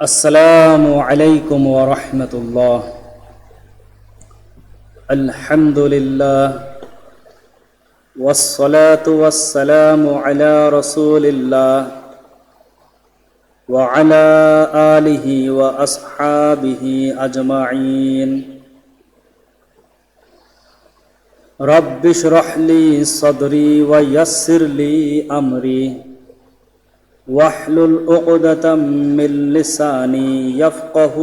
السلام عليكم ورحمة الله. الحمد لله والصلاة والسلام على رسول الله وعلى آله وأصحابه أجمعين. رب اشرح لي صدري ويسر لي أمري. واحلل عقدة من لساني يفقه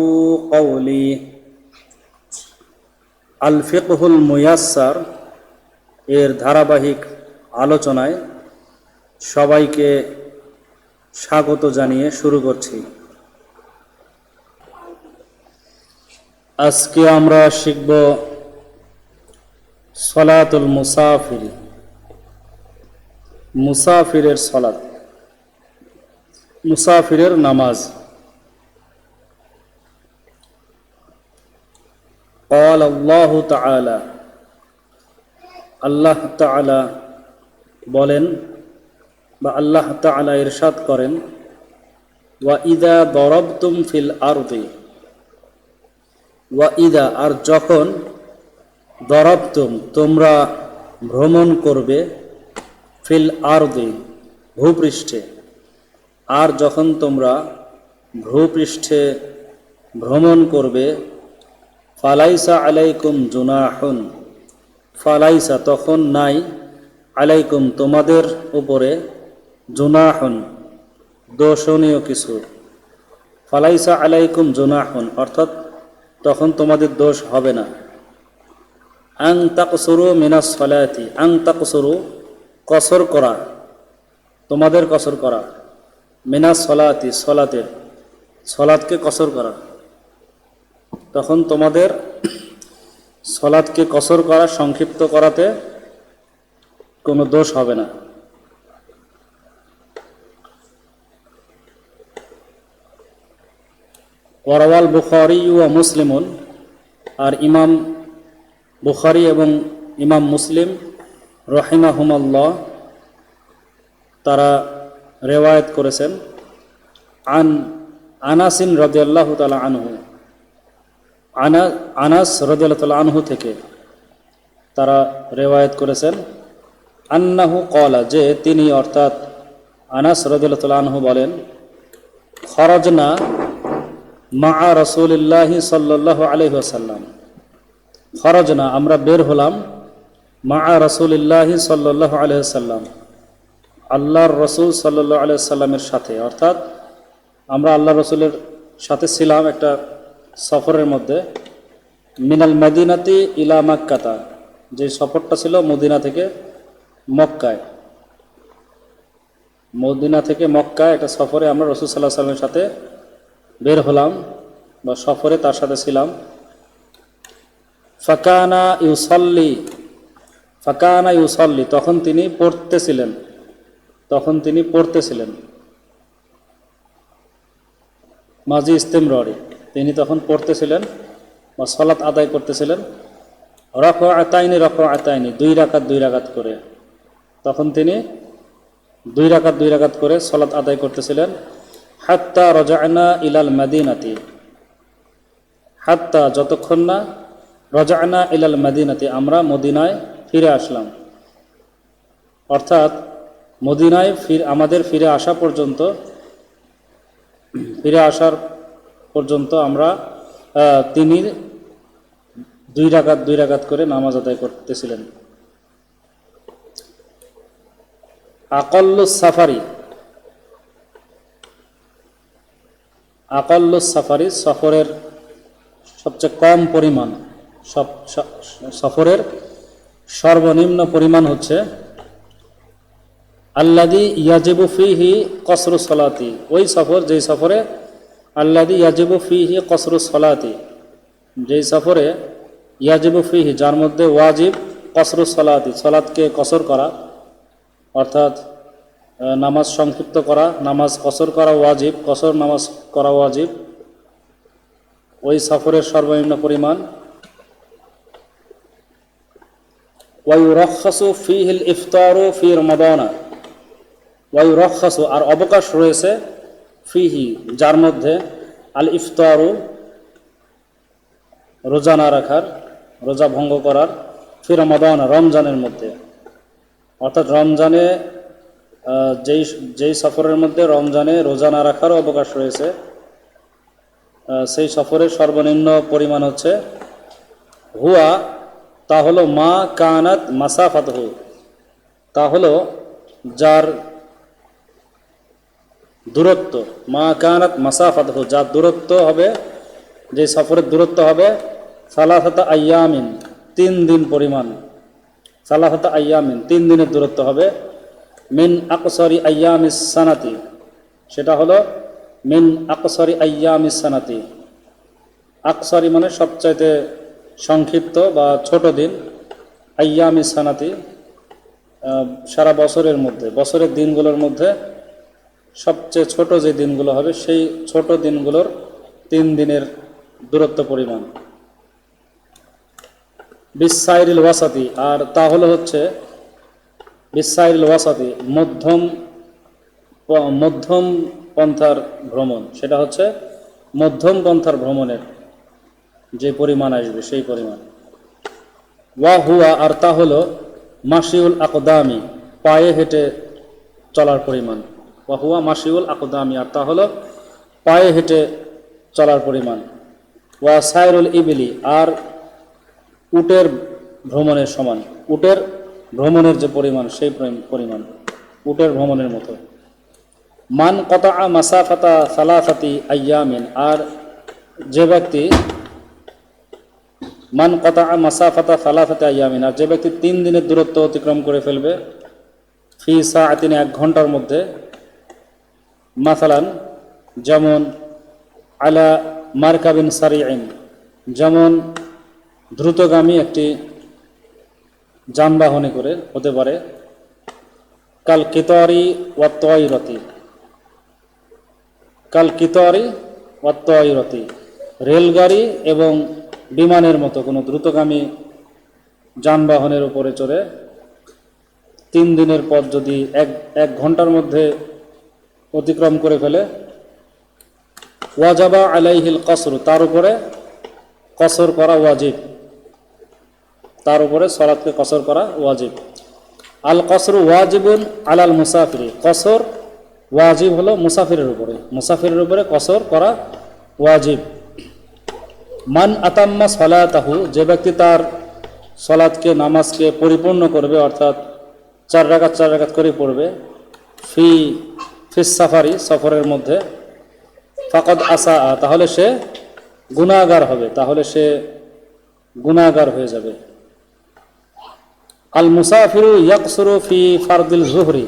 قولي আল ফিকহুল মুয়াস্সার এর ধারাবাহিক আলোচনায় সবাইকে স্বাগত জানিয়ে শুরু করছি আজকে আমরা শিখব সলাতুল মুসাফির মুসাফিরের সলাত মুসাফিরের নামাজ قال الله تعالى আল্লাহ তাআলা বলেন বা আল্লাহ তাআলা ইরশাদ করেন ওয়া ইদা দরবতুম ফিল আরদি ওয়া ইদা আর যখন দরবতুম তোমরা ভ্রমণ করবে ফিল আরদি ভূপৃষ্ঠে আর যখন তোমরা ভূপৃষ্ঠে ভ্রমণ করবে, ফালাইসা আলাইকুম জুনাহুন, ফালাইসা তখন নাই, আলাইকুম তোমাদের উপরে জুনাহুন দোষণীয় কিছু। ফালাইসা আলাইকুম জুনাহুন, অর্থাৎ তখন তোমাদের দোষ হবে না। আং তাকসুরু মিনাস সলায়াতি আং তাকসুরু কসর করা, তোমাদের কসর করা। মিনাস সলাতি সলাতের সলাদকে কসর করা। তখন তোমাদের সলাদকে কসর করা, সংক্ষিপ্ত করাতে কোনো দোষ হবে না। ওয়ারওয়াল বুখারি ও মুসলিমুন, আর ইমাম বুখারি এবং ইমাম মুসলিম রহিমা রহিমাহুমাল্লাহ, তারা রেওয়ায়ত করেছেন আন আনাসিন রদিয়াল্লাহ তালা আনহু। আনা আনাস রদিয়াল্লাহ তালা আনহু থেকে তারা রেওয়ায়ত করেছেন। আন্নাহু কলা যে তিনি অর্থাৎ আনাস রদিয়াল্লাহ তালা আনহু বলেন, খরজনা মা রসুলিল্লাহি সাল্লাহ আলহি আসাল্লাম খরজনা, আমরা বের হলাম মা রসুলিল্লাহি সাল্লাহ আলহাম আল্লাহর রসুল সাল্লাহ আলিয়া সাল্লামের সাথে, অর্থাৎ আমরা আল্লাহ রসুলের সাথে ছিলাম একটা সফরের মধ্যে, মিনাল মদিনাতি ইলা মাক্কাতা, যে সফরটা ছিল মদিনা থেকে মক্কায়। মদিনা থেকে মক্কায় একটা সফরে আমরা রসুল সাল্লাহ সাল্লামের সাথে বের হলাম বা সফরে তার সাথে ছিলাম। ফাকানা ইউসল্লি ফাকানা ইউসল্লি, তখন তিনি পড়তেছিলেন। তখন তিনি পড়তেছিলেন। মাজি ইস্তেমরি তিনি তখন পড়তেছিলেন বা সলাৎ আদায় করতেছিলেন। রফ আতাইনি রফ আতাইনি দুই রাকাত দুই রাকাত করে। তখন তিনি দুই রাকাত দুই রাকাত করে সলাৎ আদায় করতেছিলেন। হাত্তা রজায়না ইলাল মাদিনাতি, হাত্তা যতক্ষণ না রজায়না ইলাল মাদিনাতি, আমরা মদিনায় ফিরে আসলাম। অর্থাৎ মদিনায় ফির, আমাদের ফিরে আসা পর্যন্ত, ফিরে আসার পর্যন্ত আমরা তিনি দুই রাগাত দুই রাগাত করে নামাজ আদায় করতেছিলেন। আকল্লুস সাফারি আকল্লুস সাফারি সফরের সবচেয়ে কম পরিমাণ সফরের সর্বনিম্ন পরিমাণ হচ্ছে আল্লাদি ইয়াজিবু ফিহি কসরু সলাতি। ওই সফর, যেই সফরে আল্লাদি ইয়াজিবু ফিহি কসরু সলাতি। যেই সফরে ইয়াজিবু ফিহি, যার মধ্যে ওয়াজিব কসরু সলাতি সলাদকে কসর করা, অর্থাৎ নামাজ সংক্ষিপ্ত করা, নামাজ কসর করা ওয়াজিব, কসর নামাজ করা ওয়াজিব, ওই সফরের সর্বনিম্ন পরিমাণ। ওয়াই ওয়াইরখাসু ফিহিল ইফতারু ফি রমাদানা। ওয়াইরখাসু আর অবকাশ রয়েছে ফিহি, যার মধ্যে আল ইফতারু রোজা না রাখার, রোজা ভঙ্গ করার ফির রমাদান, রমজানের মধ্যে। অর্থাৎ রমজানে যেই যেই সফরের মধ্যে রমজানে রোজা না রাখারও অবকাশ রয়েছে সেই সফরের সর্বনিম্ন পরিমাণ হচ্ছে, হুয়া, তা হলো মা কানাত মাসাফাতহু, তা হলো যার দূরত্ব। মা কানাত মাসাফাতহু যার দূরত্ব হবে, যে সফরের দূরত্ব হবে সালাহাতা আয়ামিন, তিন দিন পরিমাণ। সালাহাতা আয়ামিন, তিন দিনের দূরত্ব হবে। মিন আকসরি আয়ামিস সানাতি, সেটা হলো মিন আকসরি আয়ামিস সানাতি। আকসরি মানে সবচাইতে সংক্ষিপ্ত বা ছোট দিন আয়ামি সানাতি সারা বছরের মধ্যে, বছরের দিনগুলোর মধ্যে সবচেয়ে ছোট যে দিনগুলো হবে, সেই ছোট দিনগুলোর তিন দিনের দূরত্ব পরিমাণ। বিসাইরিল ওয়াসাতি, আর তা হলো হচ্ছে বিসাইরিল ওয়াসাতি, মধ্যম মধ্যম পন্থার ভ্রমণ। সেটা হচ্ছে মধ্যম পন্থার ভ্রমণের যে পরিমাণ আসবে, সেই পরিমাণ। ওয়া হুয়া, আর তা হলো মাসিউল আকদামি, পায়ে হেঁটে চলার পরিমাণ। ওয়া হুয়া মাসিউল আকদামি, আর তা হলো পায়ে হেঁটে চলার পরিমাণ। ওয়া সাইরুল ইবিলি, আর উটের ভ্রমণের সমান। উটের ভ্রমণের যে পরিমাণ, সেই পরিমাণ। উটের ভ্রমণের মতো। মান কতা মাসাফাতা সালাফাতি আয়ামিন আর যে ব্যক্তি মান কতা মাসাফাতা সালাফাতে আয়ামিন আর যে ব্যক্তি তিন দিনের দূরত্ব অতিক্রম করে ফেলবে, ফি সা এক ঘণ্টার মধ্যে মাসালান, যেমন আলা মার্কাবিন সারিআইন যেমন দ্রুতগামী একটি যানবাহনে করে হতে পারে। কাল কিতারি ওয়াত্তয়রতি কাল কিতারি ওয়াত্তয়রতি রেলগাড়ি এবং বিমানের মতো কোনো দ্রুতগামী যানবাহনের উপরে চড়ে তিন দিনের পর যদি এক এক ঘণ্টার মধ্যে অতিক্রম করে ফেলে। ওয়াজাবা আলাইহিল কসর, তার উপরে কসর করা ওয়াজিব। তার উপরে সলাৎকে কসর করা ওয়াজিব। আল কসর ওয়াজিবুন আলাল মুসাফিরি, কসর ওয়াজিব হলো মুসাফিরের উপরে। মুসাফিরের উপরে কসর করা ওয়াজিব। মান আতাম্মা সলাতাহু, যে ব্যক্তি তার সলাৎকে নামাজকে পরিপূর্ণ করবে, অর্থাৎ চার রাকাত চার রাকাত করে পড়বে, ফি ফিস সাফারি, সফরের মধ্যে। ফাকদ আসা, তাহলে সে গুণাগার হবে, তাহলে সে গুণাগার হয়ে যাবে। আল মুসাফিরু ইয়াকসুরু ফি ফারদিল জুহরি।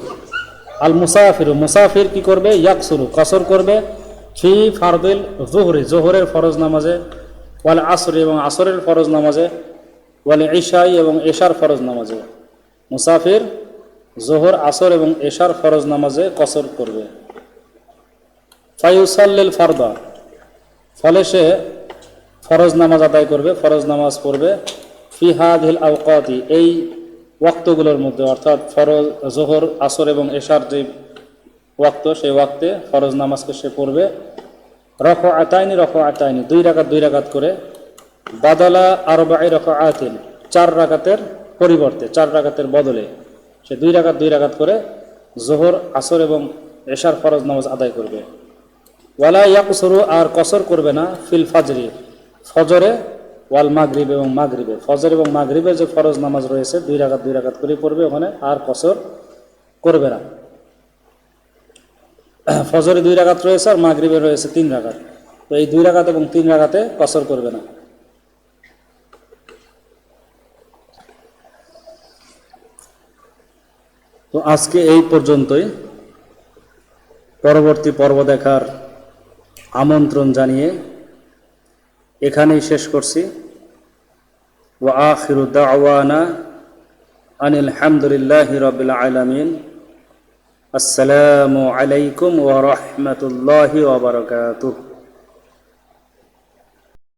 আল মুসাফিরু, মুসাফির কি করবে? ইয়াকসুরু, কসর করবে ফি ফারদিল জুহরি, জোহরের ফরজ নামাজে, ওয়াল আসরি এবং আসরের ফরজ নামাজে, ওয়াল ঈশাই এবং এশার ফরজ নামাজে। মুসাফির জোহর, আসর এবং এশার ফরজ নামাজে কসর করবে। ফাইউসাল্লিল ফারদা, ফলে সে ফরজ নামাজ আদায় করবে, ফরজ নামাজ পড়বে। ফিহাদিল আওকাতি, এই ওয়াক্তগুলোর মধ্যে, অর্থাৎ ফরজ, জোহর, আসর এবং এশার যে ওয়াক্ত, সেই ওয়াক্তে ফরজ নামাজকে সে পড়বে। রফ আতায়নি রফ আতায়নি দুই রাকাত দুই রাকাত করে। বাদালা আরবাই রফ আতিন চার রাকাতের পরিবর্তে, চার রাকাতের বদলে। সে দুই রাকাত দুই রাকাত করে জোহর, আসর এবং এশার ফরজ নামাজ আদায় করবে। ওয়ালা ইয়াকসরু, আর কসর করবে না, ফিল ফাজরি, ফজরে ওয়াল মাগরিব এবং মাগরিবে। ফজর এবং মাগরিবে যে ফরজ নামাজ রয়েছে, দুই রাকাত দুই রাকাত করে পড়বে, ওখানে আর কসর করবে না। ফজরে দুই রাকাত রয়েছে, আর মাগরিবে রয়েছে তিন রাকাত। তো এই দুই রাকাত এবং তিন রাকাতে কসর করবে না। তো আজকে এই পর্যন্তই। পরবর্তী পর্ব দেখার আমন্ত্রণ জানিয়ে এখানেই শেষ করছি। ও আখিরু দাওয়ানা আনিল হামদুলিল্লাহি রবিল আলামিন। আসসালামু আলাইকুম ওয়া রাহমাতুল্লাহি ওয়া বারাকাতুহু।